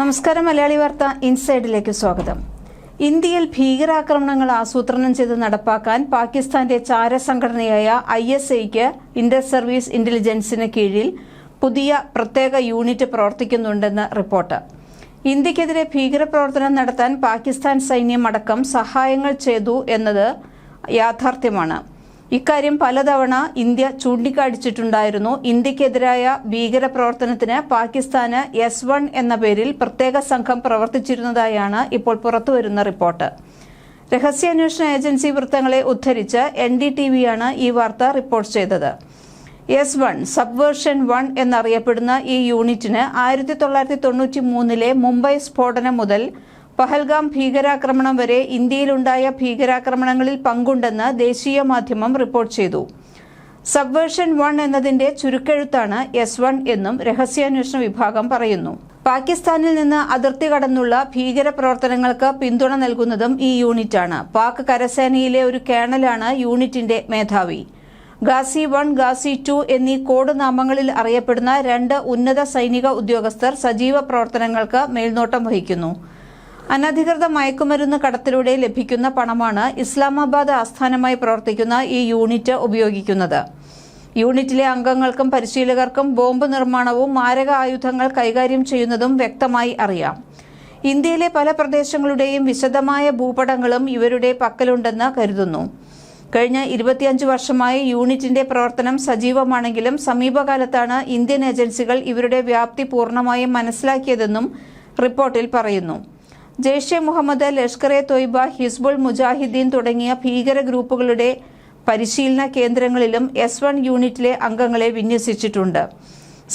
നമസ്കാരം മലയാളി വാർത്ത ഇൻസൈഡിലേക്ക് സ്വാഗതം. ഇന്ത്യയിൽ ഭീകരാക്രമണങ്ങൾ ആസൂത്രണം ചെയ്ത് നടപ്പാക്കാൻ പാകിസ്ഥാന്റെ ചാരസംഘടനയായ ഐ എസ് ഐക്ക് ഇന്റർ സർവീസ് ഇന്റലിജൻസിന് കീഴിൽ പുതിയ പ്രത്യേക യൂണിറ്റ് പ്രവർത്തിക്കുന്നുണ്ടെന്ന് റിപ്പോർട്ട്. ഇന്ത്യക്കെതിരെ ഭീകരപ്രവർത്തനം നടത്താൻ പാകിസ്ഥാൻ സൈന്യം അടക്കം സഹായങ്ങൾ ചെയ്തു എന്നത് യാഥാർത്ഥ്യമാണ്. ഇക്കാര്യം പലതവണ ഇന്ത്യ ചൂണ്ടിക്കാണിച്ചിട്ടുണ്ടായിരുന്നു. ഇന്ത്യക്കെതിരായ ഭീകരപ്രവർത്തനത്തിന് പാകിസ്ഥാന് എസ് വൺ എന്ന പേരിൽ പ്രത്യേക സംഘം പ്രവർത്തിച്ചിരുന്നതായാണ് ഇപ്പോൾ പുറത്തുവരുന്ന റിപ്പോർട്ട്. രഹസ്യാന്വേഷണ ഏജൻസി വൃത്തങ്ങളെ ഉദ്ധരിച്ച് എൻ ഡി ടി വിയാണ് ഈ വാർത്ത റിപ്പോർട്ട് ചെയ്തത്. എസ് വൺ സബ്വേർഷൻ വൺ എന്നറിയപ്പെടുന്ന ഈ യൂണിറ്റിന് ആയിരത്തി തൊള്ളായിരത്തി തൊണ്ണൂറ്റി മൂന്നിലെ മുംബൈ സ്ഫോടനം മുതൽ പഹൽഗാം ഭീകരാക്രമണം വരെ ഇന്ത്യയിലുണ്ടായ ഭീകരാക്രമണങ്ങളിൽ പങ്കുണ്ടെന്ന് ദേശീയ മാധ്യമം റിപ്പോർട്ട് ചെയ്തു. സബ്വേർഷൻ വൺ എന്നതിന്റെ ചുരുക്കെഴുത്താണ് എസ് വൺ എന്നും രഹസ്യാന്വേഷണ വിഭാഗം പറയുന്നു. പാകിസ്ഥാനിൽ നിന്ന് അതിർത്തി കടന്നുള്ള ഭീകരപ്രവർത്തനങ്ങൾക്ക് പിന്തുണ നൽകുന്നതും ഈ യൂണിറ്റാണ്. പാക് കരസേനയിലെ ഒരു കേണലാണ് യൂണിറ്റിന്റെ മേധാവി. ഗാസി വൺ ഗാസി ടു എന്നീ കോഡ് നാമങ്ങളിൽ അറിയപ്പെടുന്ന രണ്ട് ഉന്നത സൈനിക ഉദ്യോഗസ്ഥർ സജീവ പ്രവർത്തനങ്ങൾക്ക് മേൽനോട്ടം വഹിക്കുന്നു. അനധികൃത മയക്കുമരുന്ന് കടത്തിലൂടെ ലഭിക്കുന്ന പണമാണ് ഇസ്ലാമാബാദ് ആസ്ഥാനമായി പ്രവർത്തിക്കുന്ന ഈ യൂണിറ്റ് ഉപയോഗിക്കുന്നത്. യൂണിറ്റിലെ അംഗങ്ങൾക്കും പരിശീലകർക്കും ബോംബ് നിർമ്മാണവും മാരക ആയുധങ്ങൾ കൈകാര്യം ചെയ്യുന്നതും വ്യക്തമായി അറിയാം. ഇന്ത്യയിലെ പല പ്രദേശങ്ങളുടെയും വിശദമായ ഭൂപടങ്ങളും ഇവരുടെ പക്കലുണ്ടെന്ന് കരുതുന്നു. കഴിഞ്ഞ ഇരുപത്തിയഞ്ച് വർഷമായി യൂണിറ്റിന്റെ പ്രവർത്തനം സജീവമാണെങ്കിലും സമീപകാലത്താണ് ഇന്ത്യൻ ഏജൻസികൾ ഇവരുടെ വ്യാപ്തി പൂർണമായും മനസ്സിലാക്കിയതെന്നും റിപ്പോർട്ടിൽ പറയുന്നു. ജെയ്ഷെ മുഹമ്മദ് ലഷ്കർ എ തൊയ്ബ ഹിസ്ബുൾ മുജാഹിദ്ദീൻ തുടങ്ങിയ ഭീകര ഗ്രൂപ്പുകളുടെ പരിശീലന കേന്ദ്രങ്ങളിലും എസ് വൺ യൂണിറ്റിലെ അംഗങ്ങളെ വിന്യസിച്ചിട്ടുണ്ട്.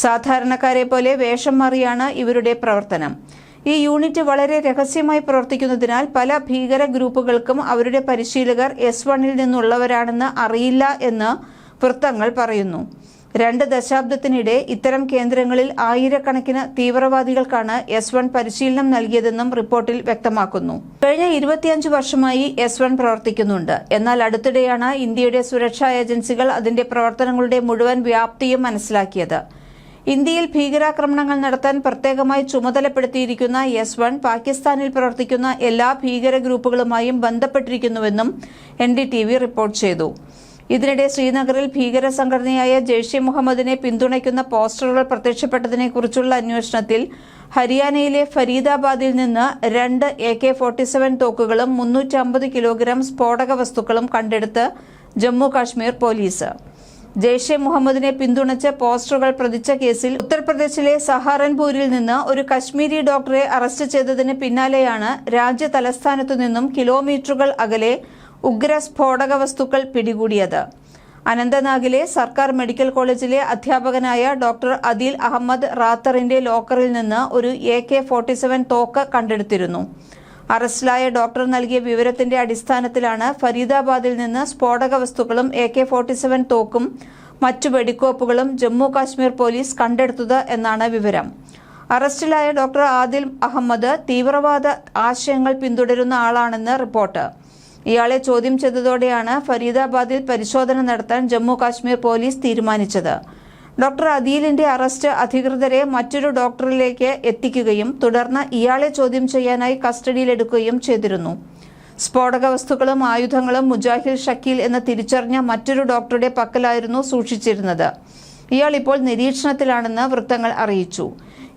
സാധാരണക്കാരെ പോലെ വേഷം മാറിയാണ് ഇവരുടെ പ്രവർത്തനം. ഈ യൂണിറ്റ് വളരെ രഹസ്യമായി പ്രവർത്തിക്കുന്നതിനാൽ പല ഭീകര ഗ്രൂപ്പുകൾക്കും അവരുടെ പരിശീലകർ എസ് വണ്ണിൽ നിന്നുള്ളവരാണെന്ന് അറിയില്ല എന്ന് വൃത്തങ്ങൾ പറയുന്നു. രണ്ട് ദശാബ്ദത്തിനിടെ ഇത്തരം കേന്ദ്രങ്ങളിൽ ആയിരക്കണക്കിന് തീവ്രവാദികൾക്കാണ് എസ് വൺ പരിശീലനം നൽകിയതെന്നും റിപ്പോർട്ടിൽ വ്യക്തമാക്കുന്നു. കഴിഞ്ഞ ഇരുപത്തിയഞ്ച് വർഷമായി എസ് വൺ പ്രവർത്തിക്കുന്നുണ്ട്. എന്നാൽ അടുത്തിടെയാണ് ഇന്ത്യയുടെ സുരക്ഷാ ഏജൻസികൾ അതിന്റെ പ്രവർത്തനങ്ങളുടെ മുഴുവൻ വ്യാപ്തിയും മനസ്സിലാക്കിയത്. ഇന്ത്യയിൽ ഭീകരാക്രമണങ്ങൾ നടത്താൻ പ്രത്യേകമായി ചുമതലപ്പെടുത്തിയിരിക്കുന്ന എസ് വൺ പാകിസ്ഥാനിൽ പ്രവർത്തിക്കുന്ന എല്ലാ ഭീകര ഗ്രൂപ്പുകളുമായും ബന്ധപ്പെട്ടിരിക്കുന്നുവെന്നും എൻ റിപ്പോർട്ട് ചെയ്തു. ഇതിനിടെ ശ്രീനഗറിൽ ഭീകര സംഘടനയായ ജെയ്ഷെ മുഹമ്മദിനെ പിന്തുണയ്ക്കുന്ന പോസ്റ്ററുകൾ പ്രത്യക്ഷപ്പെട്ടതിനെ കുറിച്ചുള്ള അന്വേഷണത്തിൽ ഹരിയാനയിലെ ഫരീദാബാദിൽ നിന്ന് രണ്ട് എ കെ ഫോർട്ടി സെവൻ തോക്കുകളും മുന്നൂറ്റമ്പത് കിലോഗ്രാം സ്ഫോടക വസ്തുക്കളും കണ്ടെടുത്ത് ജമ്മു കാശ്മീർ പോലീസ്. ജെയ്ഷെ മുഹമ്മദിനെ പിന്തുണച്ച് പോസ്റ്ററുകൾ പ്രതിച്ച കേസിൽ ഉത്തർപ്രദേശിലെ സഹാറൻപൂരിൽ നിന്ന് ഒരു കശ്മീരി ഡോക്ടറെ അറസ്റ്റ് ചെയ്തതിന് പിന്നാലെയാണ് രാജ്യ തലസ്ഥാനത്തു നിന്നും കിലോമീറ്ററുകൾ അകലെ ഉഗ്ര സ്ഫോടക വസ്തുക്കൾ പിടികൂടിയത്. അനന്തനാഗിലെ സർക്കാർ മെഡിക്കൽ കോളേജിലെ അധ്യാപകനായ ഡോക്ടർ അദിൽ അഹമ്മദ് റാത്തറിന്റെ ലോക്കറിൽ നിന്ന് ഒരു എ കെ ഫോർട്ടി സെവൻ തോക്ക് കണ്ടെടുത്തിരുന്നു. അറസ്റ്റിലായ ഡോക്ടർ നൽകിയ വിവരത്തിന്റെ അടിസ്ഥാനത്തിലാണ് ഫരീദാബാദിൽ നിന്ന് സ്ഫോടക വസ്തുക്കളും എ കെ ഫോർട്ടി സെവൻ തോക്കും മറ്റു വെടിക്കോപ്പുകളും ജമ്മു കാശ്മീർ പോലീസ് കണ്ടെടുത്തത് എന്നാണ് വിവരം. അറസ്റ്റിലായ ഡോക്ടർ ആദിൽ അഹമ്മദ് തീവ്രവാദ ആശയങ്ങൾ പിന്തുടരുന്ന ആളാണെന്ന് റിപ്പോർട്ട്. ഇയാളെ ചോദ്യം ചെയ്തതോടെയാണ് ഫരീദാബാദിൽ പരിശോധന നടത്താൻ ജമ്മു കാശ്മീർ പോലീസ് തീരുമാനിച്ചത്. ഡോക്ടർ അദീലിന്റെ അറസ്റ്റ് അധികൃതരെ മറ്റൊരു ഡോക്ടറിലേക്ക് എത്തിക്കുകയും തുടർന്ന് ഇയാളെ ചോദ്യം ചെയ്യാനായി കസ്റ്റഡിയിലെടുക്കുകയും ചെയ്തിരുന്നു. സ്ഫോടക വസ്തുക്കളും ആയുധങ്ങളും മുജാഹിൽ ഷക്കീൽ എന്ന് തിരിച്ചറിഞ്ഞ മറ്റൊരു ഡോക്ടറുടെ പക്കലായിരുന്നു സൂക്ഷിച്ചിരുന്നത്. ഇയാൾ ഇപ്പോൾ നിരീക്ഷണത്തിലാണെന്ന് വൃത്തങ്ങൾ അറിയിച്ചു.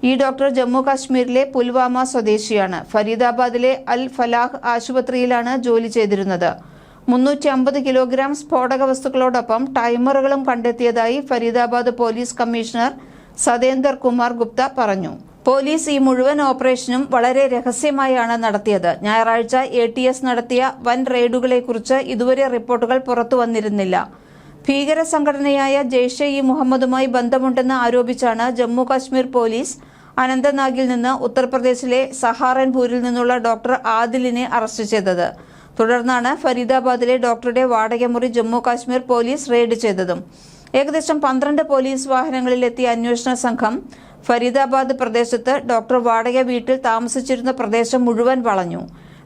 ഈ ഡോക്ടർ ജമ്മു കാശ്മീരിലെ പുൽവാമ സ്വദേശിയാണ്. ഫരീദാബാദിലെ അൽ ഫലാഹ് ആശുപത്രിയിലാണ് ജോലി ചെയ്തിരുന്നത്. മുന്നൂറ്റി അമ്പത് കിലോഗ്രാം സ്ഫോടക വസ്തുക്കളോടൊപ്പം ടൈമറുകളും കണ്ടെത്തിയതായി ഫരീദാബാദ് പോലീസ് കമ്മീഷണർ സതേന്ദർ കുമാർ ഗുപ്ത പറഞ്ഞു. പോലീസ് ഈ മുഴുവൻ ഓപ്പറേഷനും വളരെ രഹസ്യമായാണ് നടത്തിയത്. ഞായറാഴ്ച എ ടി എസ് നടത്തിയ വൻ റെയ്ഡുകളെക്കുറിച്ച് ഇതുവരെ റിപ്പോർട്ടുകൾ പുറത്തു വന്നിരുന്നില്ല. ഭീകര സംഘടനയായ ജെയ്ഷെ ഇ മുഹമ്മദുമായി ബന്ധമുണ്ടെന്ന് ആരോപിച്ചാണ് ജമ്മു കാശ്മീർ പോലീസ് അനന്തനാഗിൽ നിന്ന് ഉത്തർപ്രദേശിലെ സഹാറൻപൂരിൽ നിന്നുള്ള ഡോക്ടർ ആദിലിനെ അറസ്റ്റ് ചെയ്തത്. തുടർന്നാണ് ഫരീദാബാദിലെ ഡോക്ടറുടെ വാടകമുറി ജമ്മു കാശ്മീർ പോലീസ് റെയ്ഡ് ചെയ്തതും. ഏകദേശം പന്ത്രണ്ട് പോലീസ് വാഹനങ്ങളിലെത്തിയ അന്വേഷണ സംഘം ഫരീദാബാദ് പ്രദേശത്ത് ഡോക്ടർ വാടക വീട്ടിൽ താമസിച്ചിരുന്ന പ്രദേശം മുഴുവൻ വളഞ്ഞു.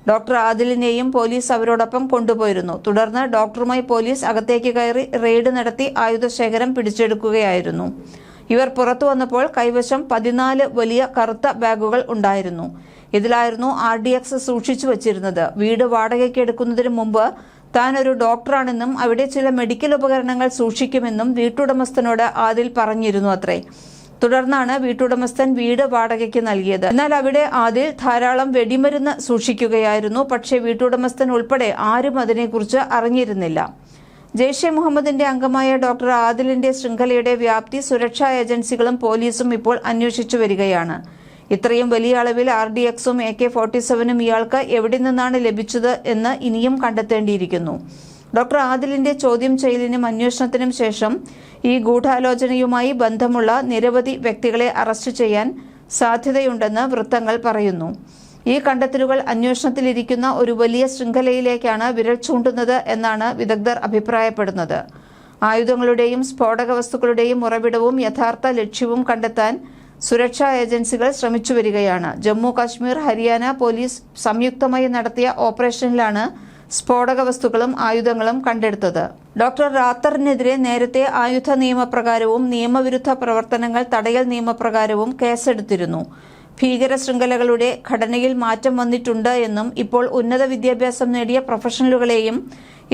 ഡോക്ടർ ആദിലിനെയും പോലീസ് അവരോടൊപ്പം കൊണ്ടുപോയിരുന്നു. തുടർന്ന് ഡോക്ടറുമായി പോലീസ് അകത്തേക്ക് കയറി റെയ്ഡ് നടത്തി ആയുധശേഖരം പിടിച്ചെടുക്കുകയായിരുന്നു. ഇവർ പുറത്തു വന്നപ്പോൾ കൈവശം പതിനാല് വലിയ കറുത്ത ബാഗുകൾ ഉണ്ടായിരുന്നു. ഇതിലായിരുന്നു ആർ ഡി എക്സ് സൂക്ഷിച്ചു വച്ചിരുന്നത്. വീട് വാടകയ്ക്ക് എടുക്കുന്നതിന് മുമ്പ് താൻ ഒരു ഡോക്ടറാണെന്നും അവിടെ ചില മെഡിക്കൽ ഉപകരണങ്ങൾ സൂക്ഷിക്കുമെന്നും വീട്ടുടമസ്ഥനോട് ആദിൽ പറഞ്ഞിരുന്നു അത്രേ. തുടർന്നാണ് വീട്ടുടമസ്ഥൻ വീട് വാടകയ്ക്ക് നൽകിയത്. എന്നാൽ അവിടെ ആദിൽ ധാരാളം വെടിമരുന്ന് സൂക്ഷിക്കുകയായിരുന്നു. പക്ഷേ വീട്ടുടമസ്ഥൻ ഉൾപ്പെടെ ആരും അതിനെക്കുറിച്ച് അറിഞ്ഞിരുന്നില്ല. ജെയ്ഷെ മുഹമ്മദിന്റെ അംഗമായ ഡോക്ടർ ആദിലിന്റെ ശൃംഖലയുടെ വ്യാപ്തി സുരക്ഷാ ഏജൻസികളും പോലീസും ഇപ്പോൾ അന്വേഷിച്ചു വരികയാണ്. ഇത്രയും വലിയ അളവിൽ ആർ ഡി എക്സും എ കെ ഫോർട്ടി സെവനും ഇയാൾക്ക് എവിടെ നിന്നാണ് ലഭിച്ചത് എന്ന് ഇനിയും കണ്ടെത്തേണ്ടിയിരിക്കുന്നു. ഡോക്ടർ ആദിലിന്റെ ചോദ്യം ചെയ്യലിനും അന്വേഷണത്തിനും ശേഷം ഈ ഗൂഢാലോചനയുമായി ബന്ധമുള്ള നിരവധി വ്യക്തികളെ അറസ്റ്റ് ചെയ്യാൻ സാധ്യതയുണ്ടെന്ന് വൃത്തങ്ങൾ പറയുന്നു. ഈ കണ്ടെത്തലുകൾ അന്വേഷണത്തിലിരിക്കുന്ന ഒരു വലിയ ശൃംഖലയിലേക്കാണ് വിരൽ ചൂണ്ടുന്നത് എന്നാണ് വിദഗ്ധർ അഭിപ്രായപ്പെടുന്നത്. ആയുധങ്ങളുടെയും സ്ഫോടക വസ്തുക്കളുടെയും ഉറവിടവും യഥാർത്ഥ ലക്ഷ്യവും കണ്ടെത്താൻ സുരക്ഷാ ഏജൻസികൾ ശ്രമിച്ചു വരികയാണ്. ജമ്മു കാശ്മീർ ഹരിയാന പോലീസ് സംയുക്തമായി നടത്തിയ ഓപ്പറേഷനിലാണ് സ്ഫോടക വസ്തുക്കളും ആയുധങ്ങളും കണ്ടെടുത്തത്. ഡോക്ടർ റാത്തറിനെതിരെ നേരത്തെ ആയുധ നിയമപ്രകാരവും നിയമവിരുദ്ധ പ്രവർത്തനങ്ങൾ തടയൽ നിയമപ്രകാരവും കേസെടുത്തിരുന്നു. ഭീകര ശൃംഖലകളുടെ ഘടനയിൽ മാറ്റം വന്നിട്ടുണ്ട് എന്നും ഇപ്പോൾ ഉന്നത വിദ്യാഭ്യാസം നേടിയ പ്രൊഫഷണലുകളെയും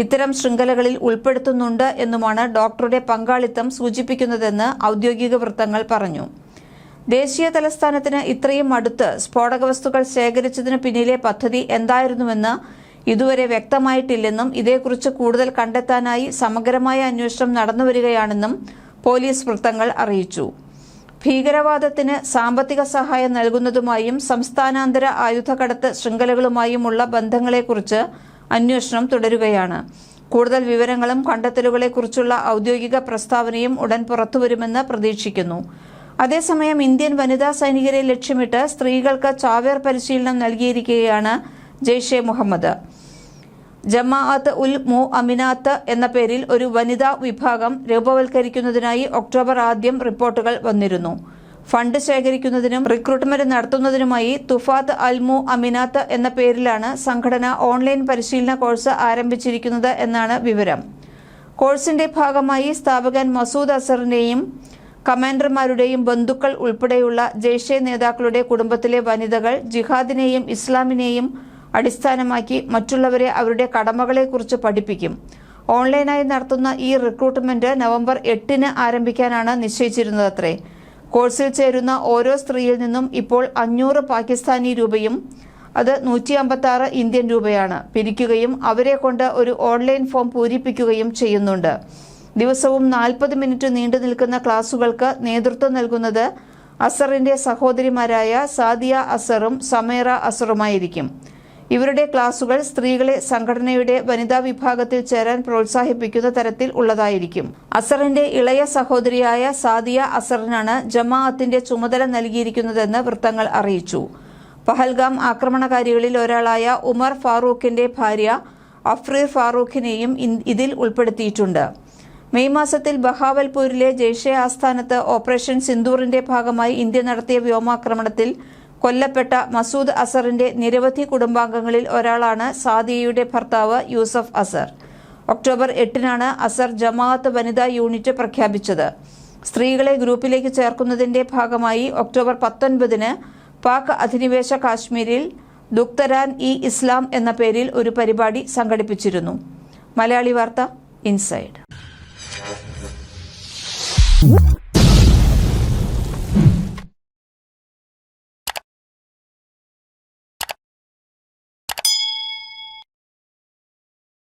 ഇത്തരം ശൃംഖലകളിൽ ഉൾപ്പെടുത്തുന്നുണ്ട് എന്നുമാണ് ഡോക്ടറുടെ പങ്കാളിത്തം സൂചിപ്പിക്കുന്നതെന്ന് ഔദ്യോഗിക വൃത്തങ്ങൾ പറഞ്ഞു. ദേശീയ തലസ്ഥാനത്തിന് ഇത്രയും അടുത്ത് സ്ഫോടക വസ്തുക്കൾ ശേഖരിച്ചതിന് പിന്നിലെ പദ്ധതി എന്തായിരുന്നുവെന്ന് ഇതുവരെ വ്യക്തമായിട്ടില്ലെന്നും ഇതേക്കുറിച്ച് കൂടുതൽ കണ്ടെത്താനായി സമഗ്രമായ അന്വേഷണം നടന്നുവരികയാണെന്നും പോലീസ് വൃത്തങ്ങൾ അറിയിച്ചു. ഭീകരവാദത്തിന് സാമ്പത്തിക സഹായം നൽകുന്നതുമായും സംസ്ഥാനാന്തര ആയുധകടത്ത് ശൃംഖലകളുമായുമുള്ള ബന്ധങ്ങളെക്കുറിച്ച് അന്വേഷണം തുടരുകയാണ്. കൂടുതൽ വിവരങ്ങളും കണ്ടെത്തലുകളെക്കുറിച്ചുള്ള ഔദ്യോഗിക പ്രസ്താവനയും ഉടൻ പുറത്തുവരുമെന്ന് പ്രതീക്ഷിക്കുന്നു. അതേസമയം ഇന്ത്യൻ വനിതാ സൈനികരെ ലക്ഷ്യമിട്ട് സ്ത്രീകൾക്ക് ചാവേർ പരിശീലനം നൽകിയിരിക്കുകയാണ് ജെയ്ഷെ മുഹമ്മദ്. ജമാഅത്ത് ഉൽ മു അമിനാത്ത് എന്ന പേരിൽ ഒരു വനിതാ വിഭാഗം രൂപവൽക്കരിക്കുന്നതിനായി ഒക്ടോബർ ആദ്യം റിപ്പോർട്ടുകൾ വന്നിരുന്നു. ഫണ്ട് ശേഖരിക്കുന്നതിനും റിക്രൂട്ട്മെന്റ് നടത്തുന്നതിനുമായി തുഫാത്ത് അൽ മു അമിനാത്ത് എന്ന പേരിലാണ് സംഘടന ഓൺലൈൻ പരിശീലന കോഴ്സ് ആരംഭിച്ചിരിക്കുന്നത് എന്നാണ് വിവരം. കോഴ്സിന്റെ ഭാഗമായി സ്ഥാപകൻ മസൂദ് അസറിന്റെയും കമാൻഡർമാരുടെയും ബന്ധുക്കൾ ഉൾപ്പെടെയുള്ള ജെയ്ഷെ നേതാക്കളുടെ കുടുംബത്തിലെ വനിതകൾ ജിഹാദിനെയും ഇസ്ലാമിനെയും അടിസ്ഥാനമാക്കി മറ്റുള്ളവരെ അവരുടെ കടമകളെക്കുറിച്ച് പഠിപ്പിക്കും. ഓൺലൈനായി നടത്തുന്ന ഈ റിക്രൂട്ട്മെന്റ് നവംബർ എട്ടിന് ആരംഭിക്കാനാണ് നിശ്ചയിച്ചിരുന്നത് അത്രേ കോഴ്സിൽ ചേരുന്ന ഓരോ സ്ത്രീയിൽ നിന്നും ഇപ്പോൾ അഞ്ഞൂറ് പാകിസ്ഥാനി രൂപയും അത് നൂറ്റി അമ്പത്തി ആറ് ഇന്ത്യൻ രൂപയാണ്. പിരിക്കുകയും അവരെ കൊണ്ട് ഒരു ഓൺലൈൻ ഫോം പൂരിപ്പിക്കുകയും ചെയ്യുന്നുണ്ട്. ദിവസവും നാൽപ്പത് മിനിറ്റ് നീണ്ടു നിൽക്കുന്ന ക്ലാസുകൾക്ക് നേതൃത്വം നൽകുന്നത് അസറിന്റെ സഹോദരിമാരായ സാദിയ അസറും സമേറ അസറുമായിരിക്കും. ഇവരുടെ ക്ലാസുകൾ സ്ത്രീകളെ സംഘടനയുടെ വനിതാ വിഭാഗത്തിൽ ചേരാൻ പ്രോത്സാഹിപ്പിക്കുന്ന തരത്തിൽ ഉള്ളതായിരിക്കും. അസറിന്റെ ഇളയ സഹോദരിയായ സാദിയ അസറിനാണ് ജമാഅത്തിന്റെ ചുമതല നൽകിയിരിക്കുന്നതെന്ന് വൃത്തങ്ങൾ അറിയിച്ചു. പഹൽഗാം ആക്രമണകാരികളിൽ ഒരാളായ ഉമർ ഫാറൂഖിന്റെ ഭാര്യ അഫ്രീർ ഫാറൂഖിനെയും ഇതിൽ ഉൾപ്പെടുത്തിയിട്ടുണ്ട്. മെയ് മാസത്തിൽ ബഹാവൽപൂരിലെ ജെയ്ഷെ ആസ്ഥാനത്ത് ഓപ്പറേഷൻ സിന്ദൂറിന്റെ ഭാഗമായി ഇന്ത്യ നടത്തിയ വ്യോമാക്രമണത്തിൽ കൊല്ലപ്പെട്ട മസൂദ് അസറിന്റെ നിരവധി കുടുംബാംഗങ്ങളിൽ ഒരാളാണ് സാദിയയുടെ ഭർത്താവ് യൂസഫ് അസർ. ഒക്ടോബർ എട്ടിനാണ് അസർ ജമാഅത്ത് വനിതാ യൂണിറ്റ് പ്രഖ്യാപിച്ചത്. സ്ത്രീകളെ ഗ്രൂപ്പിലേക്ക് ചേർക്കുന്നതിന്റെ ഭാഗമായി ഒക്ടോബർ പത്തൊൻപതിന് പാക് അധിനിവേശ കാശ്മീരിൽ ദുക്തരാൻ ഇ ഇസ്ലാം എന്ന പേരിൽ ഒരു പരിപാടി സംഘടിപ്പിച്ചിരുന്നു. മലയാളി വാർത്ത ഇൻസൈഡ്.